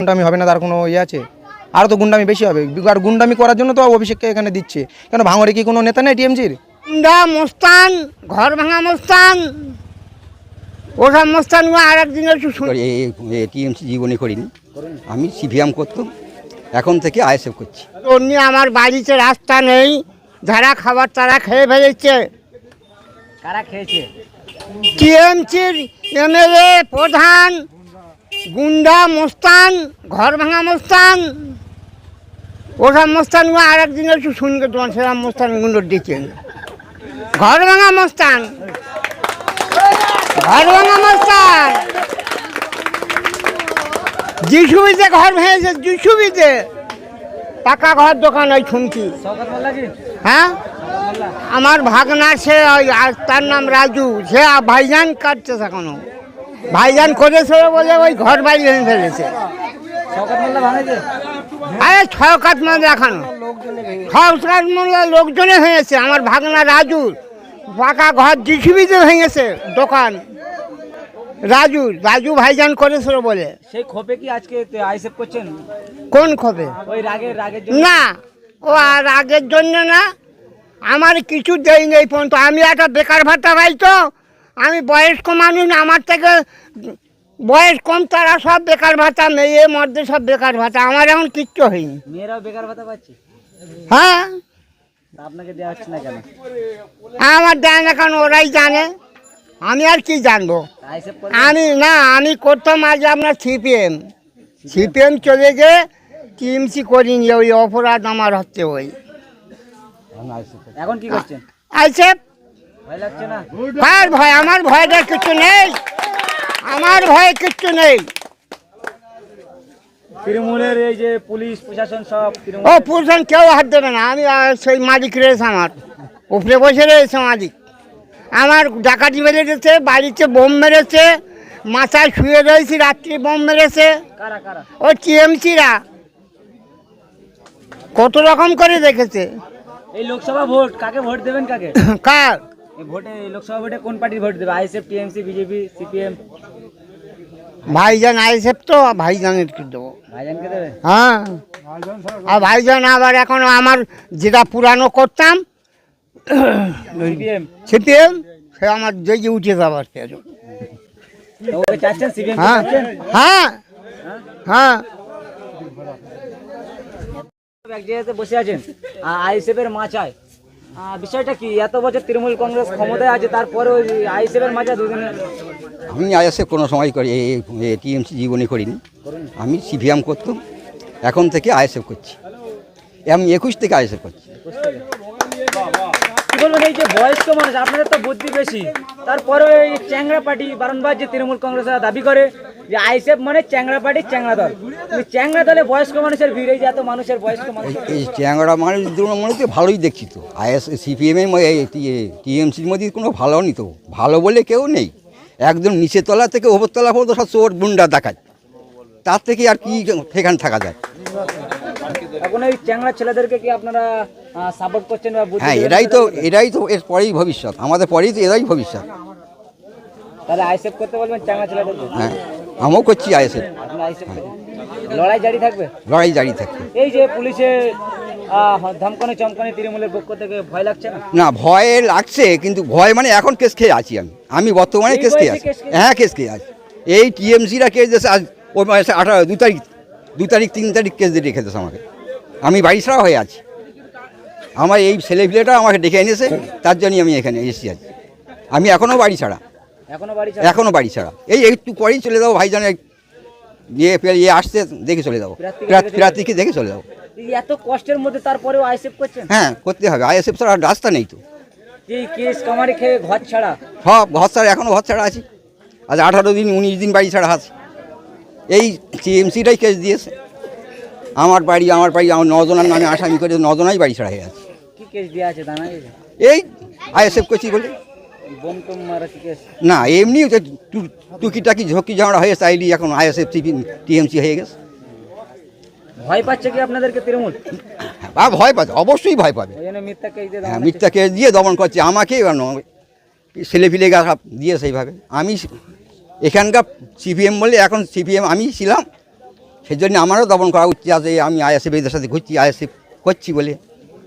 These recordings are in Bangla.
গুন্ডামি হবে না তার কোনো ইয়ে আছে? আরও তো গুন্ডামি বেশি হবে। আর গুন্ডামি করার জন্য তো অভিষেককে এখানে দিচ্ছে। কেন ভাঙড়ে কি কোনো নেতা নেই টিএমসির? গুন্ডা মোস্তান ঘর ভাঙা মোস্তান। ওসব মোস্তানগুলো আর একদিন একটু টিএমসি জীবনে করিনি। আমি সিপিএম করতাম এখন থেকে আইএসএফ করছি। অমনি আমার বাড়িতে রাস্তা নেই যারা খাবার তারা খেয়ে ফেলেছে। কারা খেয়েছে? টিএমসির এমএলএ প্রধান গুন্ডা মোস্তান, ঘর ভাঙা মোস্তান। ওসব মোস্তানগুলো আর একদিন একটু শুনবে তোমার মোস্তান গুন্ডোর দিচ্ছেন। ঘর ভাঙা মোস্তান। ঘর ভাঙা মোস্তান। যিশুবিতে ঘর ভেঙেছে, যিশুবিতে। পাকা ঘর দোকান ওই শুনছি হ্যাঁ? আমার ভাগনা সে ওই তার নাম রাজু, সে ভাইজান কাটছে এখনও। ভাইজান করেছে বলে ওই ঘর বাড়ি ভেঙে ফেলেছে। মোল্লা আরে ছয় কাঠ মানে দেখানো কাঠ মানে লোকজনে ভেঙেছে আমার ভাগনা রাজু। পাকা ঘর জিসিবিতে ভেঙেছে দোকান। রাজু রাজু ভাইজান করেছিল বলে। সেই ক্ষোভে কি আজকে আইসেফ করছেন? কোন খবে ওই রাগের রাগের না ও আর আগের জন্য না। আমার কিছু দেই নেই পর্যন্ত। আমি একটা বেকার ভাতা পাই তো। আমি বয়স্ক মানুষ আমার থেকে বয়স কম তারা সব বেকার ভাতা মেয়ে মধ্যে সব বেকার ভাতা আমার এখন কিচ্ছু হয়নি। মেয়েরাও বেকার ভাতা পাচ্ছে? হ্যাঁ। আপনাকে দেওয়া হচ্ছে না কেন? আমার দেয় না কারণ ওরাই জানে। আমি আর কি জানব? আমি না আমি করতাম আজ আপনার সিপিএম। সিপিএম চলে গিয়ে টিএমসি করিনি ওই অপরাধ আমার হচ্ছে ওই। এখন কি করছেন? না কার ভয়? আমার ভয়টা কিছু নেই। আমার ভয় কিচ্ছু নেই। তৃণমূলের এই যে পুলিশ প্রশাসন সব ও পুরুষন কেউ হাত দেবে না। আমি সেই মালিক রয়েছে আমার। উপরে বসে রয়েছে মালিক। আমার ডাকাতি মেরেছে বাড়িতে বোম মেরেছে মাথায় শুয়ে রয়েছি রাত্রি বোম মেরেছে। ও টিএমসিরা। কত রকম করে দেখেছে। এই লোকসভা ভোট কাকে ভোট দেবেন কাকে? কার? ভোটে লোকসভা ভোটে কোন পার্টির ভোট দেবে? আইএসএফ টিএমসি বিজেপি সিপিএম ভাইজান আইসেপ তো ভাইজানের কি দেবো। ভাইজানকে দেবে? হ্যাঁ। আর ভাইজান আবার এখন আমার যেটা পুরানো করতাম সিপিএম সে আমার জেগে উঠে যাবার হ্যাঁ। হ্যাঁ। হ্যাঁ। এক জায়গাতে বসে আছেন। আইএসএফ এর মাচায় আহ, বিষয়টা কি? এত বছর তৃণমূল কংগ্রেস ক্ষমতায় আছে তারপরে ওই আইএসএফ এর মাচা দুদিনে আমি আইএসএফ কোনো সময় করি টিএমসি জীবনে করিনি। আমি সিপিএম করতাম এখন থেকে আইএসএফ করছি। আমি একুশ থেকে আইএসএফ করছি। বলবেন এই যে বয়স্ক মানুষ আপনাদের তো বুদ্ধি বেশি। তারপরে এই চ্যাংরা পার্টি বারংবার যে তৃণমূল কংগ্রেসরা দাবি করে যে আইএসএফ মানে চ্যাংরা পার্টি চ্যাংরা দল। চ্যাংরা দলে বয়স্ক মানুষের ভিড় যে এত মানুষের বয়স্ক মানুষ এই চ্যাংড়া মানুষ মনে তো ভালোই দেখছি তো। আইএস সিপিএমের টিএমসির মধ্যে কোনো ভালো নি তো। ভালো বলে কেউ নেই। একদম নিচের তলা থেকে ওপর তলা পর্যন্ত সব চোর গুন্ডা দেখায়। তার থেকে আর কি সেখানে থাকা যায়? এখন এই চ্যাংরা ছেলেদেরকে কি আপনারা সাপোর্ট করছেন বা হ্যাঁ এরাই তো? এরাই তো এর পরেই ভবিষ্যৎ। আমাদের পরেই তো এরাই ভবিষ্যৎ। তাহলে আইএসএফ করতে বলবেন চ্যাংরা ছেলেদেরকে? হ্যাঁ। আমিও করছি আইএসএফ লড়াই জারি থাকবে লড়াই জারি থাকবে এই যে পুলিশের আহ, ধমকানি চমকানি তৃণমূলের পক্ষ থেকে ভয় লাগছে না? না ভয় লাগছে কিন্তু ভয় মানে এখন কেস খেয়ে আছি আমি। আমি বর্তমানে কেস খেয়ে আছি। হ্যাঁ কেস খেয়ে আছি। এই টিএমসিরা কেস দিয়েছে আজ ওই মাসে আঠারো দু তারিখ দু তারিখ তিন তারিখ কেস দিয়ে রেখে দিয়েছে আমাকে। আমি বাড়ি ছাড়া হয়ে আছি। আমার এই ছেলেপিলেটা আমাকে ডেকে এনেছে তার জন্যই আমি এখানে এসেছি আজ। আমি এখনও বাড়ি ছাড়া? এখনও বাড়ি ছাড়া? এই একটু পরেই চলে যাব ভাইজান এই ইয়ে ফের ইয়ে আসতে দেখে চলে যাব। প্রার্থীকে দেখে চলে দেখে চলে যাব। এত কষ্টের মধ্যে তারপরেও আইএসএফ করছেন? হ্যাঁ করতে হবে। আইএসএফ ছাড়া রাস্তা নেই তো। কেস কামারি খেয়ে ঘর ছাড়া? সব ঘর ছাড়া এখনও ঘর ছাড়া আছি। আজ আঠারো দিন উনিশ দিন বাড়ি ছাড়া আছে। এই টিএমসিটাই কেস দিয়েছে। আমার বাড়ি আমার বাড়ি আমার নজনার নামে আসামি করে নজনাই বাড়ি ছাড়া হয়ে আছে। কি কেস দেওয়া আছে এই আইএসএফ করছি বলে। না এমনি টুকিটাকি ঝুঁকি ঝামড়া হয়ে চাইলি এখন আইএসএফ টিএমসি হয়ে গেছে। ভয় পাচ্ছে কি আপনাদেরকে তৃণমূল? বা ভয় পাবে অবশ্যই ভয় পাবে। হ্যাঁ দমানো মিথ্যা কেস দিয়ে দমন করছে আমাকে ছেলে ফিলে গা দিয়ে সেইভাবে। আমি এখানকার সিপিএম বলে এখন সিপিএম আমি ছিলাম সেই জন্য আমারও দমন করা উচিত আছে আমি আইএসএফ এদের সাথে ঘুরছি আইএসএফ করছি বলে।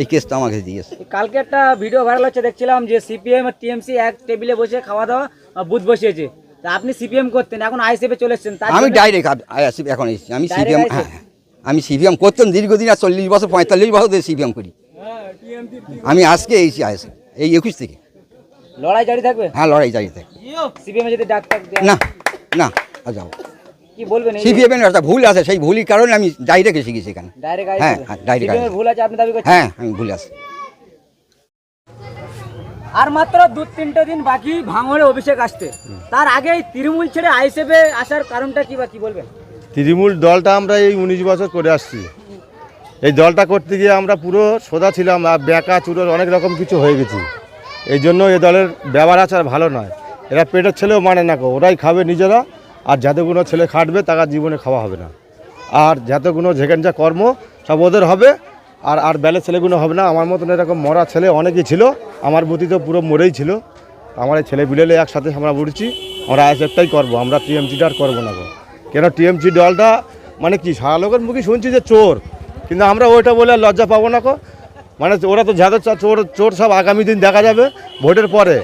এই কেসটা আমাকে দিয়েছে কালকে একটা ভিডিও ভাইরাল হচ্ছে দেখছিলাম যে সিপিএম আর টিএমসি এক টেবিলে বসে খাওয়া দাওয়া বুথ বসিয়েছে। তা আপনি সিপিএম করতেন এখন আইসিএফে চলে এসেছেন আমি ডাইরেক্ট আইএসএফ এখন এসেছি। আমি সিপিএম? হ্যাঁ হ্যাঁ। আমি সিপিএম করতাম দীর্ঘদিন আর চল্লিশ বছর পঁয়তাল্লিশ বছর ধরে সিপিএম করি। আমি আজকে এসেছি আইএসএফ এই একুশ থেকে। লড়াই জারি থাকবে? হ্যাঁ লড়াই জারি থাকবে। সিপিএম যদি ডাক না না আর যাও কি বলবেন সিপিএম এর একটা ভুল আছে সেই ভুলই কারণে আমি ডাইরেক্ট এসে গেছি এখানে। ডাইরেক্ট হ্যাঁ, হ্যাঁ, ISF ভুল আছে আপনি দাবি করছেন? হ্যাঁ আমি ভুল আছি। আর মাত্র দু তিনটে দিন বাকি ভাঙড়ে অভিষেক আসতে তার আগে তৃণমূল ছেড়ে আইসিএফে আসার কারণটা কি বা কি বলবেন? তৃণমূল দলটা আমরা এই উনিশ বছর করে আসছি। এই দলটা করতে গিয়ে আমরা পুরো সোজা ছিলাম আর বেকা চুরোর অনেক রকম কিছু হয়ে গেছি। এই জন্য এই দলের ব্যবহার আচার ভালো নয়। এরা পেটের ছেলেও মানে না কো ওরাই খাবে নিজেরা। আর যাদেরগুলো ছেলে খাটবে তারা জীবনে খাওয়া হবে না। আর যাতেগুলো যেখানে যা কর্ম সব ওদের হবে, আর আর বেলে ছেলেগুলো হবে না। আমার মতন এরকম মরা ছেলে অনেকই ছিল। আমার বুদ্ধি তো পুরো মরেই ছিল। আমার এই ছেলে বিলেলে একসাথে আমরা উঠছি আমরা আইএসএফটাই করব, আমরা টিএমসিটা আর করব না গো। কেন টিএমসি দলটা মানে কি, সারা লোকের মুখে শুনছি যে চোর। কিন্তু আমরা ওইটা বলে লজ্জা পাবো না কো মানে ওরা তো যাদের চোর চোর সব আগামী দিন দেখা যাবে ভোটের পরে।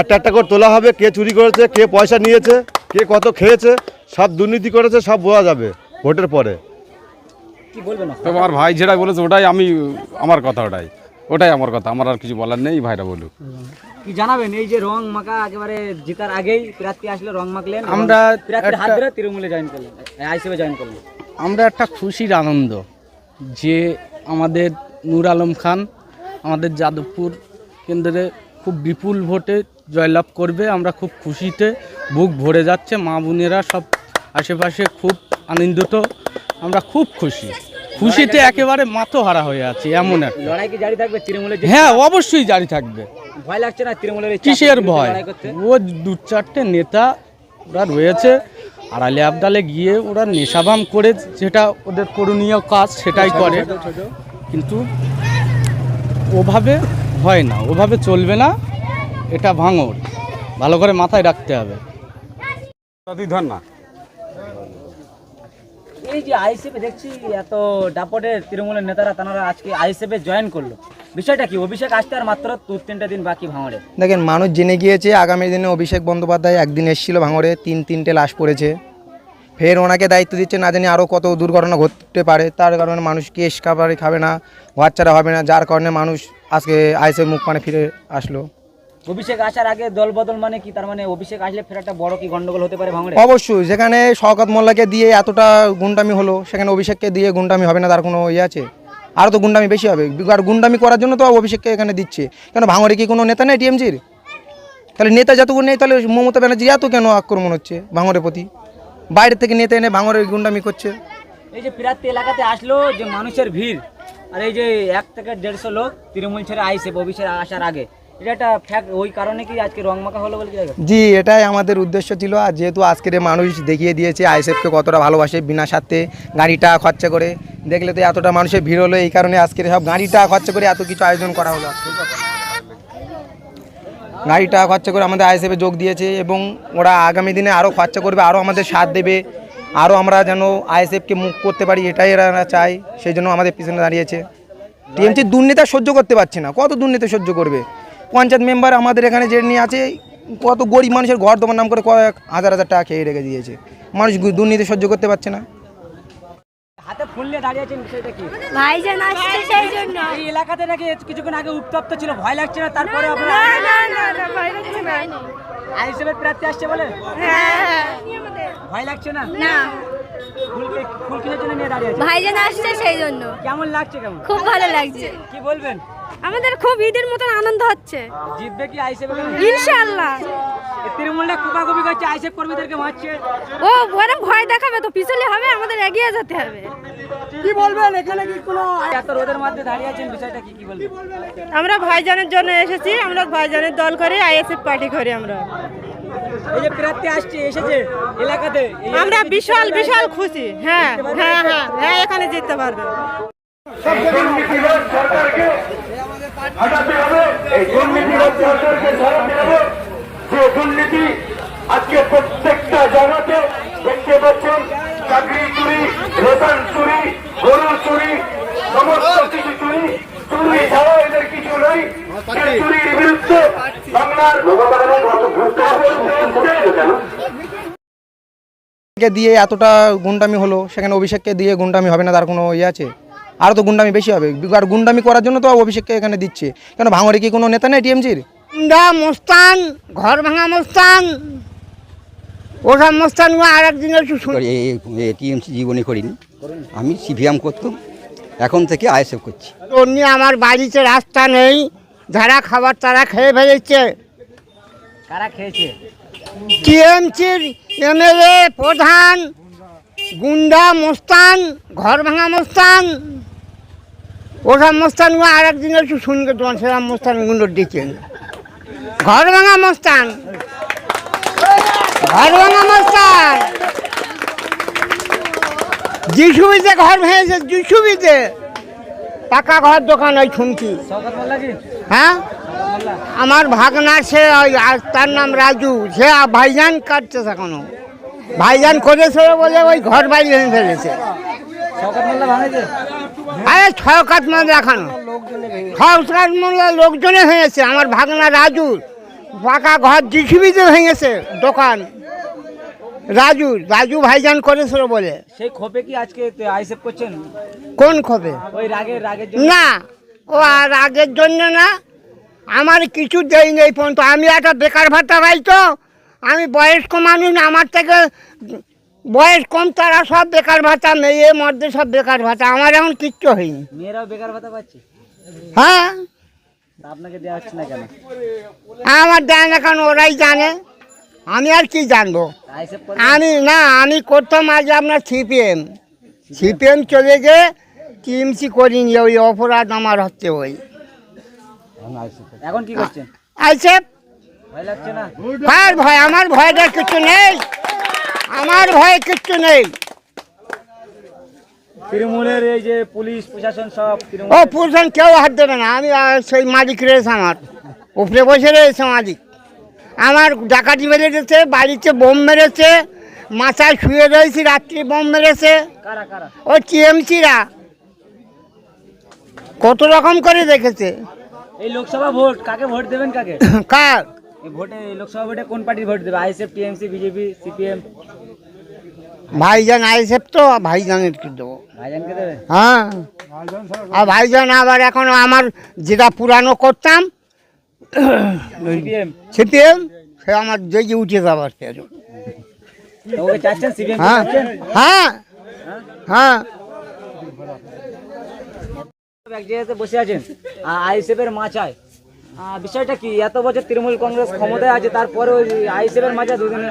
একটা একটা করে তোলা হবে, কে চুরি করেছে, কে পয়সা নিয়েছে। কে কত খেয়েছে সব দুর্নীতি করেছে সব বোঝা যাবে ভোটের পরে। কি বলবেন তোমার ভাই যেটা বলেছে ওটাই আমি আমার কথা ওটাই। ওটাই আমার কথা আমার আর কিছু বলার নেই ভাইরা বলুক। কি জানাবেন? এই যে রং মাখা একেবারে জিতার আগেই প্রার্থী আসলে রং মাখলেন আমরা হাত একটা- ধরে তৃণমূলে জয়েন করলেন আইসিএফে জয়েন করলেন। আমরা একটা খুশির আনন্দ যে আমাদের নূর আলম খান আমাদের যাদবপুর কেন্দ্রে খুব বিপুল ভোটে জয়লাভ করবে আমরা খুব খুশিতে বুক ভরে যাচ্ছে মা বোনেরা সব আশেপাশে খুব আনন্দিত আমরা খুব খুশি। খুশিতে একেবারে মাথো হারা হয়ে আছি এমন একটা। লড়াই কি জারি থাকবে? তৃণমূলের হ্যাঁ অবশ্যই জারি থাকবে। ভয় লাগছে না তৃণমূলের কিসের ভয়? ও দু চারটে নেতা ওরা রয়েছে আড়ালে আবদালে গিয়ে ওরা নেশাবাম করে যেটা ওদের করণীয় কাজ সেটাই করে। কিন্তু ওভাবে হয় না ওভাবে চলবে না। এটা ভাঙর। ভালো করে মাথায় রাখতে হবে। ধর না এই যে আইসিএফে দেখছি এত দাপটে তৃণমূলের নেতারা তারা আজকে আইসিএফে জয়েন করল। বিষয়টা কি? অভিষেক আসতে আর মাত্র দু তিনটা দিন বাকি ভাঙড়ে। দেখেন মানুষ জেনে গিয়েছে আগামী দিনে অভিষেক বন্দ্যোপাধ্যায় একদিন এসেছিল ভাঙড়ে তিন তিনটে লাশ পড়েছে। ফের ওনাকে দায়িত্ব দিচ্ছে না জানি আরও কত দুর্ঘটনা ঘটতে পারে। তার কারণে মানুষ কেস খাবারে খাবে না বাচ্চারা হবে না। যার কারণে মানুষ আজকে আইসে মুখ পানে ফিরে আসলো। অভিষেক আসার আগে দল বদল মানে কি? তার মানে অভিষেক আসলে ফের একটা বড় কি গন্ডগোল হতে পারে ভাঙড়ে? অবশ্যই যেখানে শওকত মোল্লাকে দিয়ে এতটা গুন্ডামি হলো সেখানে অভিষেককে দিয়ে গুন্ডামি হবে না তার কোনো ইয়ে আছে? আরও তো গুন্ডামি বেশি হবে। আর গুন্ডামি করার জন্য তো অভিষেককে এখানে দিচ্ছে। কেন ভাঙড়ে কি কোনো নেতা নেই টিএমজির? তাহলে নেতা যতক্ষণ নেই তাহলে মমতা ব্যানার্জি এত কেন আক্রমণ হচ্ছে ভাঙড়ের প্রতি? বাইরে থেকে নেতা এনে ভাঙড়ে গুন্ডামি করছে। এই যে প্রার্থী এলাকাতে আসলো যে মানুষের ভিড় আর এই যে এক থেকে দেড়শো লোক তৃণমূল ছেড়ে আইসে অভিষেক আসার আগে। জি, এটাই আমাদের উদ্দেশ্য ছিল। আর যেহেতু আজকের মানুষ দেখিয়ে দিয়েছে আইএসএফকে কতটা ভালোবাসে বিনা স্বার্থে গাড়িটা খরচা করে, দেখলে তো এতটা মানুষের ভিড় হলো, এই কারণে আজকের সব গাড়িটা খরচা করে এত কিছু আয়োজন করা হলো। গাড়িটা খরচা করে আমাদের আইএসএফে যোগ দিয়েছে এবং ওরা আগামী দিনে আরও খরচা করবে আরও আমাদের সাথ দেবে আরও আমরা যেন আইএসএফকে মুখ করতে পারি, এটাই এরা চায়, সেই জন্য আমাদের পিছনে দাঁড়িয়েছে। টিএমসি দুর্নীতি সহ্য করতে পারছে না, কত দুর্নীতি সহ্য করবে? পঞ্চায়েত মেম্বার আমাদের এখানে যে নিয়ে আছে কত গরিব মানুষের ঘর তোমার নাম করে কয়েক হাজার হাজার টাকা খেয়ে রেখে দিয়েছে। মানুষ দুর্নীতি সহ্য করতে পারছে না। হাতে ফুল নিয়ে দাঁড়িয়ে আছেন বিষয়টা কি? ভাইজান আসছে সেই জন্য। এই এলাকাতে নাকি কিছুক্ষণ আগে উত্তপ্ত ছিল ভয় লাগছে না তারপরে না না না না ভয় লাগছে না। আইসিএফের প্রার্থী আসছে বলে? হ্যাঁ ভয় লাগছে না? না। ফুল ফুল কিসের জন্য নিয়ে দাঁড়িয়ে আছে ভাইজান আসছে সেই জন্য। কেমন লাগছে কেমন? খুব ভালো লাগছে। কি বলবেন? আমাদের খুব ঈদের মতন আনন্দ হচ্ছে। জিতবে কি আইসিএফ ইনশাআল্লাহ। তৃণমূলটা কুপাকুপি করছে আইসিএফ কর্মীদেরকে মারছে। ও ওরা ভয় দেখাবে তো পিছলে হবে আমাদের এগিয়ে যেতে হবে। এত রোদের মধ্যে দাঁড়িয়ে আছেন বিষয়টা কি কি বলবেন? আমরা ভাইজানের জন্য এসেছি আমরা ভাইজানের দল করি আইএসএফ পার্টি করি আমরা। এই যে প্রার্থী আসছে এসেছে এলাকাতে। আমরা বিশাল বিশাল খুশি। হ্যাঁ হ্যাঁ হ্যাঁ হ্যাঁ এখানে জিততে পারবে। হবে এই সরকারকে ধরাতে হবে যে দুর্নীতি আজকে প্রত্যেকটা জায়গাতে দেখতে পাচ্ছেন, চাকরি চুরি রেশন চুরি চুরি, সমস্ত কিছু চুরি চুরি ছাড়া এদের কিছু নেই। চুরির বিরুদ্ধে বাংলার দিয়ে এতটা গুন্ডামি হলো? সেখানে অভিষেককে দিয়ে গুন্ডামি হবে না, তার কোনো ইয়ে আছে? আরও তো গুন্ডামি বেশি হবে। আর গুন্ডামি করার জন্য তো অভিষেককে এখানে দিচ্ছে। কেন ভাঙড়ে কি কোনো নেতা নেই টিএমজির গুন্ডা মোস্তান ঘর ভাঙা মোস্তান। ওসব মোস্তানগুলো আর একদিন একটু শুন টিএমসি জীবনে করিনি। আমি সিপিএম করতাম এখন থেকে আইএসএফ করছি। অমনি আমার বাড়িতে রাস্তা নেই যারা খাবার তারা খেয়ে ফেলেছে। কারা খেয়েছে? টিএমসির এমএলএ প্রধান গুন্ডা মোস্তান ঘর ভাঙা মোস্তান। ওসব মোস্তানগুলো আর একদিন একটু শুনবে, তোমার সেরকম মোস্তানগুলো ডেকেন ঘর ভাঙা মোস্তান। ঘর ভাঙা মোস্তান। যিশুবিতে ঘর ভেঙেছে, যিশুবিতে। পাকা ঘর দোকান ওই শুনছি হ্যাঁ? আমার ভাগনা সে ওই তার নাম রাজু, সে ভাইজান কাটছে এখনও। ভাইজান করেছে বলে ওই ঘর বাড়ি ভেঙে ফেলেছে। আরে ছয় কাঠ মানে দেখানো ছয় কাঠ মোল্লা লোকজনে ভেঙেছে আমার ভাগনা রাজু। পাকা ঘর জিসিবিতে ভেঙেছে দোকান। রাজু রাজু ভাইজান করেছিল বলে। সেই ক্ষোভে কি আজকে আইসেফ করছেন? কোন খবে ওই রাগের রাগের না ও আর আগের জন্য না। আমার কিছু দেই নেই পর্যন্ত। আমি একটা বেকার ভাতা পাই তো। আমি বয়স্ক মানুষ আমার থেকে বয়স কম তারা সব বেকার ভাতা মেয়ে মধ্যে সব বেকার ভাতা আমার এখন কিচ্ছু হয়নি। মেয়েরাও বেকার ভাতা পাচ্ছে? হ্যাঁ। আপনাকে দেওয়া হচ্ছে না কেন? আমার দেয় না কারণ ওরাই জানে। আমি আর কি জানব? আমি না আমি করতাম আজ আপনার সিপিএম। সিপিএম চলে গিয়ে টিএমসি করিনি ওই অপরাধ আমার হচ্ছে ওই। এখন কি করছেন? আছে ভয় লাগছে না? কার ভয় আমার ভয়টা কিছু নেই। আমার ভয় কিচ্ছু নেই। তৃণমূলের এই যে পুলিশ প্রশাসন সব ও পুরুষন কেউ হাত দেবে না। আমি সেই মালিক রয়েছে আমার। উপরে বসে রয়েছে মালিক। আমার ডাকাতি মেরে গেছে বাড়িতে বোম মেরেছে মাথায় শুয়ে রয়েছি রাত্রি বোম মেরেছে। ও টিএমসিরা। কত রকম করে দেখেছে। এই লোকসভা ভোট কাকে ভোট দেবেন কাকে? কার? ভোটে লোকসভা ভোটে কোন পার্টির ভোট দেবে? ISF TMC BJP CPM? ভাইজান আইসেপ তো ভাইজানের কি দেবো? হ্যাঁ। আর ভাইজান আবার এখন আমার যেটা পুরানো করতাম সিপিএম। সে আমার জেগে উঠে যাবার হ্যাঁ। হ্যাঁ। হ্যাঁ। এক জায়গাতে বসে আছেন। বিষয়টা কি? এত বছর তৃণমূল কংগ্রেস ক্ষমতায় আছে তারপরে আইএসএফ এর মাচা দুজনে